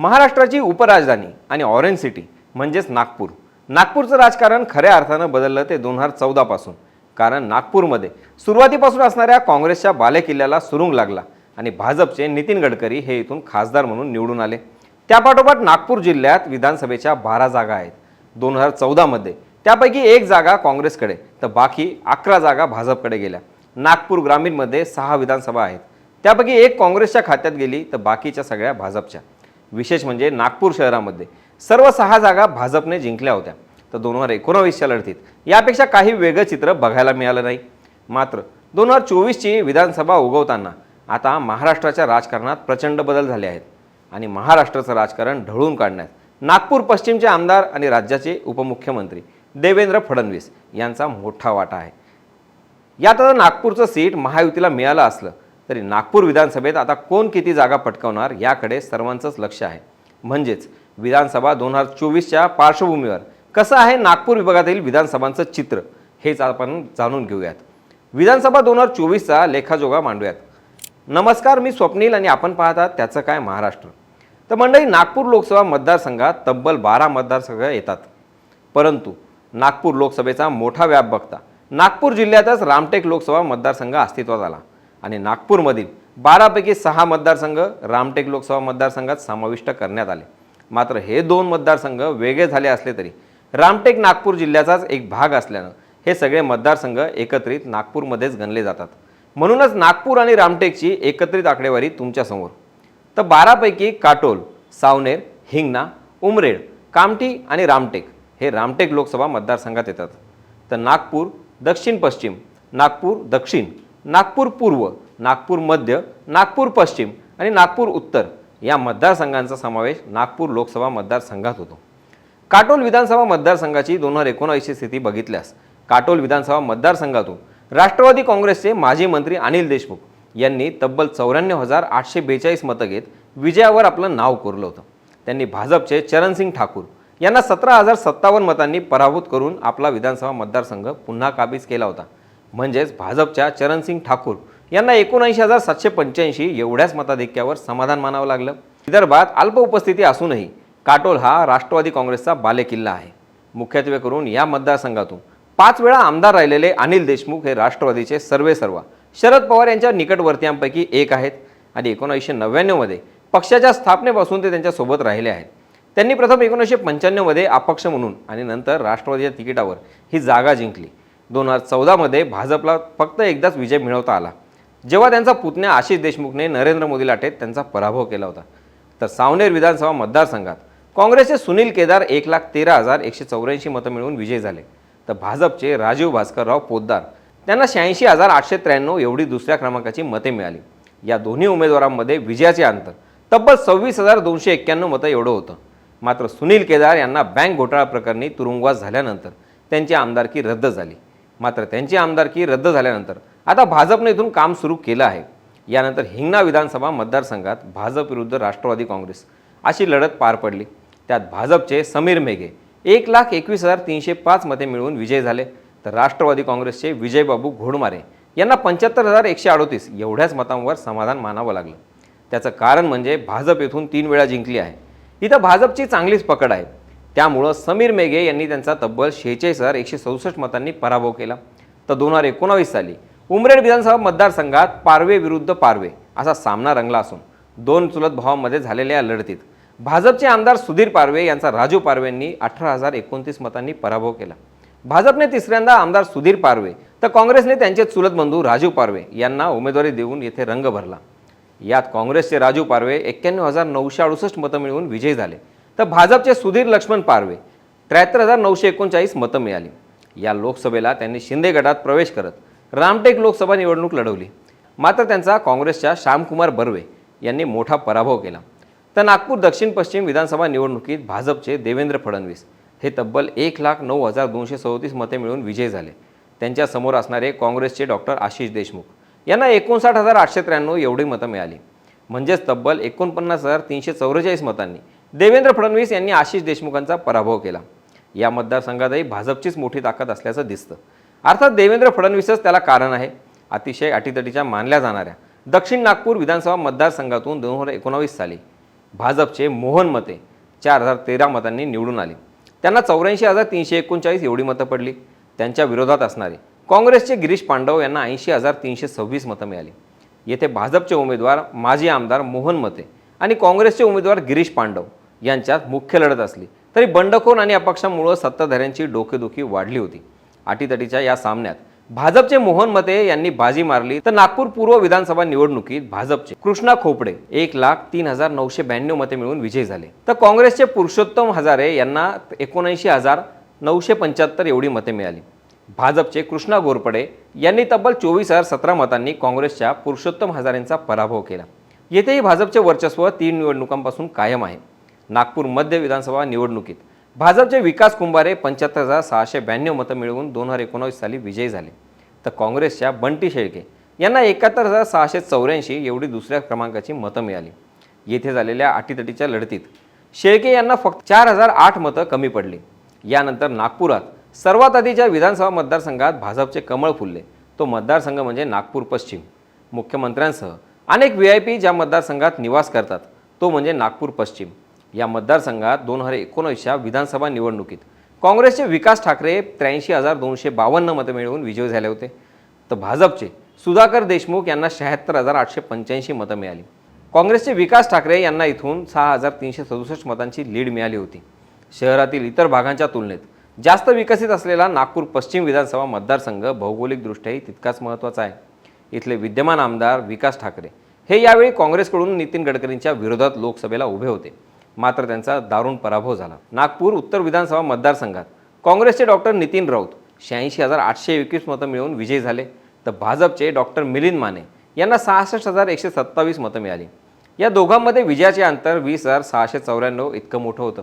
महाराष्ट्राची उपराजधानी आणि ऑरेंज सिटी म्हणजेच नागपूर. नागपूरचं राजकारण खऱ्या अर्थानं बदललं ते दोन हजार चौदापासून कारण नागपूरमध्ये सुरुवातीपासून असणाऱ्या काँग्रेसच्या बालेकिल्ल्याला सुरुंग लागला आणि भाजपचे नितीन गडकरी हे इथून खासदार म्हणून निवडून आले. त्यापाठोपाठ नागपूर जिल्ह्यात विधानसभेच्या बारा जागा आहेत. दोन हजार चौदामध्ये त्यापैकी एक जागा काँग्रेसकडे तर बाकी अकरा जागा भाजपकडे गेल्या. नागपूर ग्रामीणमध्ये सहा विधानसभा आहेत. त्यापैकी एक काँग्रेसच्या खात्यात गेली तर बाकीच्या सगळ्या भाजपच्या. विशेष म्हणजे नागपूर शहरामध्ये. सर्व सहा जागा भाजपने जिंकल्या होत्या. तर दोन हजार एकोणावीसच्या लढतीत. यापेक्षा काही वेगळं चित्र बघायला मिळालं नाही. मात्र दोन हजार चोवीसची विधानसभा उगवताना आता महाराष्ट्राच्या राजकारणात प्रचंड बदल झाले आहेत. आणि महाराष्ट्राचं राजकारण ढळून काढण्यात नागपूर पश्चिमचे आमदार आणि राज्याचे उपमुख्यमंत्री देवेंद्र फडणवीस यांचा मोठा वाटा आहे. यात आता नागपूरचं सीट महायुतीला मिळालं असलं तरी नागपूर विधानसभेत आता कोण किती जागा पटकावणार याकडे सर्वांचंच लक्ष आहे. म्हणजेच विधानसभा दोन हजार चोवीसच्या पार्श्वभूमीवर कसं आहे नागपूर विभागातील विधानसभांचं चित्र? हेच आपण जाणून घेऊयात. विधानसभा दोन हजार चोवीसचा लेखाजोगा मांडूयात. नमस्कार मी स्वप्नील आणि आपण पाहतात त्याचं काय महाराष्ट्र. तर मंडळी नागपूर लोकसभा मतदारसंघात तब्बल बारा मतदारसंघ येतात. परंतु नागपूर लोकसभेचा मोठा व्याप बघता नागपूर जिल्ह्यातच रामटेक लोकसभा मतदारसंघ अस्तित्वात आला. आणि नागपूरमधील बारापैकी सहा मतदारसंघ रामटेक लोकसभा मतदारसंघात समाविष्ट करण्यात आले. मात्र हे दोन मतदारसंघ वेगळे झाले असले तरी रामटेक नागपूर जिल्ह्याचाच एक भाग असल्यानं हे सगळे मतदारसंघ एकत्रित नागपूरमध्येच गणले जातात. म्हणूनच नागपूर आणि रामटेकची एकत्रित आकडेवारी तुमच्यासमोर तर बारापैकी काटोल सावनेर हिंगणा उमरेड कामठी आणि रामटेक हे रामटेक लोकसभा मतदारसंघात येतात. तर नागपूर दक्षिण पश्चिम नागपूर दक्षिण नागपूर पूर्व नागपूर मध्य नागपूर पश्चिम आणि नागपूर उत्तर या मतदारसंघांचा समावेश नागपूर लोकसभा मतदारसंघात होतो. काटोल विधानसभा मतदारसंघाची दोन हजार एकोणावीसची स्थिती बघितल्यास काटोल विधानसभा मतदारसंघातून राष्ट्रवादी काँग्रेसचे माजी मंत्री अनिल देशमुख यांनी तब्बल चौऱ्याण्णव हजार आठशे बेचाळीस मतं घेत विजयावर आपलं नाव कोरलं होतं. त्यांनी भाजपचे चरणसिंग ठाकूर यांना सतरा हजार सत्तावन्न मतांनी पराभूत करून आपला विधानसभा मतदारसंघ पुन्हा काबीज केला होता. म्हणजेच भाजपच्या चरणसिंग ठाकूर यांना एकोणऐंशी हजार सातशे पंच्याऐंशी एवढ्याच मताधिक्यावर समाधान मानावं लागलं. विदर्भात अल्प उपस्थिती असूनही काटोल हा राष्ट्रवादी काँग्रेसचा बालेकिल्ला आहे. मुख्यत्वे करून या मतदारसंघातून पाच वेळा आमदार राहिलेले अनिल देशमुख हे राष्ट्रवादीचे सर्वे सर्वा शरद पवार यांच्या निकटवर्तीयांपैकी एक आहेत आणि एकोणीसशे नव्याण्णवमध्ये पक्षाच्या स्थापनेपासून ते त्यांच्यासोबत राहिले आहेत. त्यांनी प्रथम एकोणीसशे पंच्याण्णवमध्ये अपक्ष म्हणून आणि नंतर राष्ट्रवादीच्या तिकिटावर ही जागा जिंकली. दोन हजार चौदामध्ये भाजपला फक्त एकदाच विजय मिळवता आला. जेव्हा त्यांचा पुतण्या आशिष देशमुखने नरेंद्र मोदी लाटेत त्यांचा पराभव केला होता. तर सावनेर विधानसभा मतदारसंघात काँग्रेसचे सुनील केदार एक लाख तेरा हजार एकशे चौऱ्याऐंशी मतं मिळवून विजयी झाले. तर भाजपचे राजीव भास्करराव पोद्दार त्यांना शहाऐंशी हजार आठशे त्र्याण्णव एवढी दुसऱ्या क्रमांकाची मते मिळाली. या दोन्ही उमेदवारांमध्ये विजयाचे अंतर तब्बल सव्वीस हजार दोनशे एक्क्याण्णव मतं एवढं होतं. मात्र सुनील केदार यांना बँक घोटाळा प्रकरणी तुरुंगवास झाल्यानंतर त्यांची आमदारकी रद्द झाली. मात्र त्यांची आमदारकी रद्द झाल्यानंतर आता भाजपने इथून काम सुरू केलं आहे. यानंतर हिंगणा विधानसभा मतदारसंघात भाजप विरुद्ध राष्ट्रवादी काँग्रेस अशी लढत पार पडली. त्यात भाजपचे समीर मेघे एक लाख एकवीस हजार तीनशे पाच मते मिळवून विजय झाले. तर राष्ट्रवादी काँग्रेसचे विजयबाबू घोडमारे यांना पंच्याहत्तर हजार एकशे अडोतीस एवढ्याच मतांवर समाधान मानावं लागलं. त्याचं कारण म्हणजे भाजप येथून तीन वेळा जिंकली आहे. इथं भाजपची चांगलीच पकड आहे. त्यामुळं समीर मेघे यांनी त्यांचा तब्बल शेहेचाळीस हजार एकशे चौसष्ट मतांनी पराभव केला. तर दोन हजार एकोणावीस साली उमरेड विधानसभा मतदारसंघात पारवे विरुद्ध पारवे असा सामना रंगला असून दोन चुलत भावांमध्ये झालेल्या या लढतीत भाजपचे आमदार सुधीर पारवे यांचा राजू पारवेंनी अठरा हजार एकोणतीस मतांनी पराभव केला. भाजपने तिसऱ्यांदा आमदार सुधीर पारवे तर काँग्रेसने त्यांचे चुलत बंधू राजू पारवे यांना उमेदवारी देऊन येथे रंग भरला. यात काँग्रेसचे राजू पारवे एक्क्याण्णव हजार नऊशे अडुसष्ट मतं मिळवून विजयी झाले. तर भाजपचे सुधीर लक्ष्मण पारवे त्र्याहत्तर हजार नऊशे एकोणचाळीस मतं मिळाली. या लोकसभेला त्यांनी शिंदे गटात प्रवेश करत रामटेक लोकसभा निवडणूक लढवली. मात्र त्यांचा काँग्रेसच्या श्यामकुमार बर्वे यांनी मोठा पराभव केला. तर नागपूर दक्षिण पश्चिम विधानसभा निवडणुकीत भाजपचे देवेंद्र फडणवीस हे तब्बल एक लाख नऊ हजार दोनशे सदोतीस मते मिळून विजय झाले. त्यांच्यासमोर असणारे काँग्रेसचे डॉक्टर आशिष देशमुख यांना एकोणसाठ हजार आठशे त्र्याण्णव एवढी मतं मिळाली. म्हणजेच तब्बल एकोणपन्नास हजार तीनशे चौवेचाळीस मतांनी देवेंद्र फडणवीस यांनी आशिष देशमुखांचा पराभव केला. या मतदारसंघातही भाजपचीच मोठी ताकद असल्याचं दिसतं. अर्थात देवेंद्र फडणवीसच त्याला कारण आहे. अतिशय अटीतटीच्या मानल्या जाणाऱ्या दक्षिण नागपूर विधानसभा मतदारसंघातून दोन हजार एकोणावीस साली भाजपचे मोहन मते चार हजार तेरा मतांनी निवडून आले. त्यांना चौऱ्याऐंशी हजार तीनशे एकोणचाळीस एवढी मतं पडली. त्यांच्या विरोधात असणारे काँग्रेसचे गिरीश पांडव यांना ऐंशी हजार तीनशे सव्वीस मतं मिळाली. येथे भाजपचे उमेदवार माजी आमदार मोहन मते आणि काँग्रेसचे उमेदवार गिरीश पांडव. यांच्यात मुख्य लढत असली तरी बंडखोर आणि अपक्षामुळं सत्ताधाऱ्यांची डोकेदुखी वाढली होती. अटीतटीच्या या सामन्यात भाजपचे मोहन मते यांनी बाजी मारली तर नागपूर पूर्व विधानसभा निवडणुकीत भाजपचे कृष्णा खोपडे एक लाख तीन हजार नऊशे ब्याण्णव मते मिळवून विजयी झाले. तर काँग्रेसचे पुरुषोत्तम हजारे यांना एकोणऐंशी हजार नऊशे पंच्याहत्तर एवढी मते मिळाली. भाजपचे कृष्णा गोरपडे यांनी तब्बल चोवीस हजार सतरा मतांनी काँग्रेसच्या पुरुषोत्तम हजारेंचा पराभव केला. येथेही भाजपचे वर्चस्व तीन निवडणुकांपासून कायम आहे. नागपूर मध्य विधानसभा निवडणुकीत. भाजपचे विकास कुंभारे पंच्याहत्तर हजार सहाशे ब्याण्णव मतं मिळवून दोन हजार एकोणावीस साली विजयी झाले. तर काँग्रेसच्या बंटी शेळके यांना एकाहत्तर हजार सहाशे चौऱ्याऐंशी एवढी दुसऱ्या क्रमांकाची मतं मिळाली. येथे झालेल्या अटीतटीच्या लढतीत शेळके यांना फक्त चार हजार आठ मतं कमी पडली. यानंतर नागपुरात सर्वात आधीच्या विधानसभा मतदारसंघात भाजपचे कमळ फुलले. तो मतदारसंघ म्हणजे नागपूर पश्चिम. मुख्यमंत्र्यांसह अनेक व्ही आय पी ज्या मतदारसंघात निवास करतात तो म्हणजे नागपूर पश्चिम. या मतदारसंघात दोन हजार एकोणीसच्या विधानसभा निवडणुकीत. काँग्रेसचे विकास ठाकरे त्र्याऐंशी हजार दोनशे बावन्न मतं मिळवून विजयी झाले होते. तर भाजपचे सुधाकर देशमुख यांना शहात्तर हजार आठशे पंच्याऐंशी मतं मिळाली. काँग्रेसचे विकास ठाकरे यांना इथून सहा हजार तीनशे सदुसष्ट मतांची लीड मिळाली होती. शहरातील इतर भागांच्या तुलनेत जास्त विकसित असलेला नागपूर पश्चिम विधानसभा मतदारसंघ भौगोलिकदृष्ट्याही तितकाच महत्त्वाचा आहे. इथले विद्यमान आमदार विकास ठाकरे हे यावेळी काँग्रेसकडून नितीन गडकरींच्या विरोधात लोकसभेला उभे होते. मात्र त्यांचा दारुण पराभव झाला. नागपूर उत्तर विधानसभा मतदारसंघात काँग्रेसचे डॉक्टर नितीन राऊत शहाऐंशी हजार आठशे एकवीस मतं मिळवून विजयी झाले. तर भाजपचे डॉक्टर मिलिंद माने यांना सहासष्ट हजार एकशे सत्तावीस मतं मिळाली. या दोघांमध्ये विजयाचे अंतर वीस हजार सहाशे चौऱ्याण्णव इतकं मोठं होतं.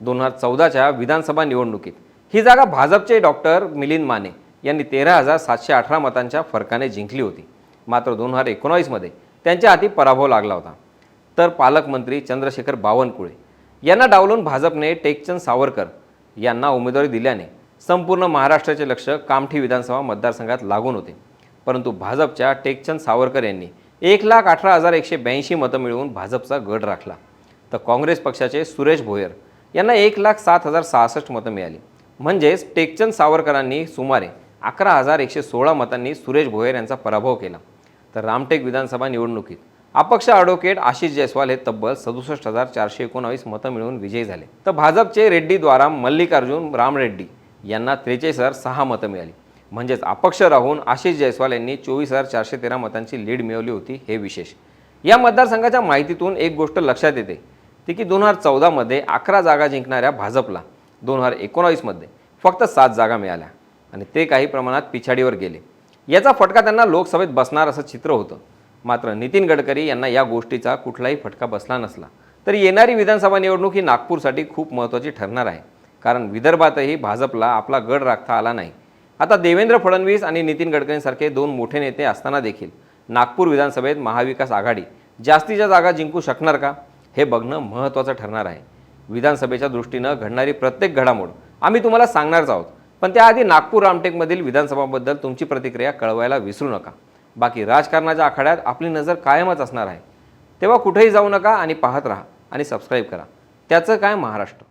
दोन हजार चौदाच्या विधानसभा निवडणुकीत ही जागा भाजपचे डॉक्टर मिलिंद माने यांनी तेरा हजार सातशे अठरा मतांच्या फरकाने जिंकली होती. मात्र दोन हजार एकोणावीसमध्ये त्यांच्या हाती पराभव लागला होता. तर पालकमंत्री चंद्रशेखर बावनकुळे यांना डावलून भाजपने टेकचंद सावरकर यांना उमेदवारी दिल्याने संपूर्ण महाराष्ट्राचे लक्ष कामठी विधानसभा मतदारसंघात लागून होते. परंतु भाजपच्या टेकचंद सावरकर यांनी एक लाख अठरा हजार एकशे ब्याऐंशी मतं मिळवून भाजपचा गड राखला. तर काँग्रेस पक्षाचे सुरेश भोयर यांना एक लाख सात हजार सहासष्ट मतं मिळाली. म्हणजेच टेकचंद सावरकरांनी सुमारे अकरा हजार एकशे सोळा मतांनी सुरेश भोयर यांचा पराभव केला. तर रामटेक विधानसभा निवडणुकीत अपक्ष ॲडव्होकेट आशिष जयस्वाल हे तब्बल सदुसष्ट हजार चारशे एकोणावीस मतं मिळवून विजयी झाले. तर भाजपचे रेड्डी द्वारा मल्लिकार्जुन राम रेड्डी यांना त्रेचाळीस हजार सहा मतं मिळाली. म्हणजेच अपक्ष राहून आशिष जयस्वाल यांनी चोवीस हजार चारशे तेरा मतांची लीड मिळवली होती हे विशेष. या मतदारसंघाच्या माहितीतून एक गोष्ट लक्षात येते ती की दोन हजार चौदामध्ये अकरा जागा जिंकणाऱ्या भाजपला दोन हजार एकोणावीसमध्ये फक्त सात जागा मिळाल्या आणि ते काही प्रमाणात पिछाडीवर गेले. याचा फटका त्यांना लोकसभेत बसणार असं चित्र होतं. मात्र नितीन गडकरी यांना या गोष्टीचा कुठलाही फटका बसला नसला. तरी येणारी विधानसभा निवडणूक ही नागपूरसाठी खूप महत्त्वाची ठरणार आहे. कारण विदर्भातही भाजपला आपला गड राखता आला नाही. आता देवेंद्र फडणवीस आणि नितीन गडकरींसारखे दोन मोठे नेते असताना देखील नागपूर विधानसभेत महाविकास आघाडी जास्तीच्या जागा जिंकू शकणार का? हे बघणं महत्त्वाचं ठरणार आहे. विधानसभेच्या दृष्टीनं घडणारी प्रत्येक घडामोड आम्ही तुम्हाला सांगणारच आहोत. पण त्याआधी नागपूर रामटेकमधील विधानसभाबद्दल तुमची प्रतिक्रिया कळवायला विसरू नका. बाकी राजकारणाच्या आखाड्यात आपली नजर कायमच असणार आहे. तेव्हा कुठेही जाऊ नका आणि पाहत राहा आणि सबस्क्राईब करा. त्याचं काय महाराष्ट्र?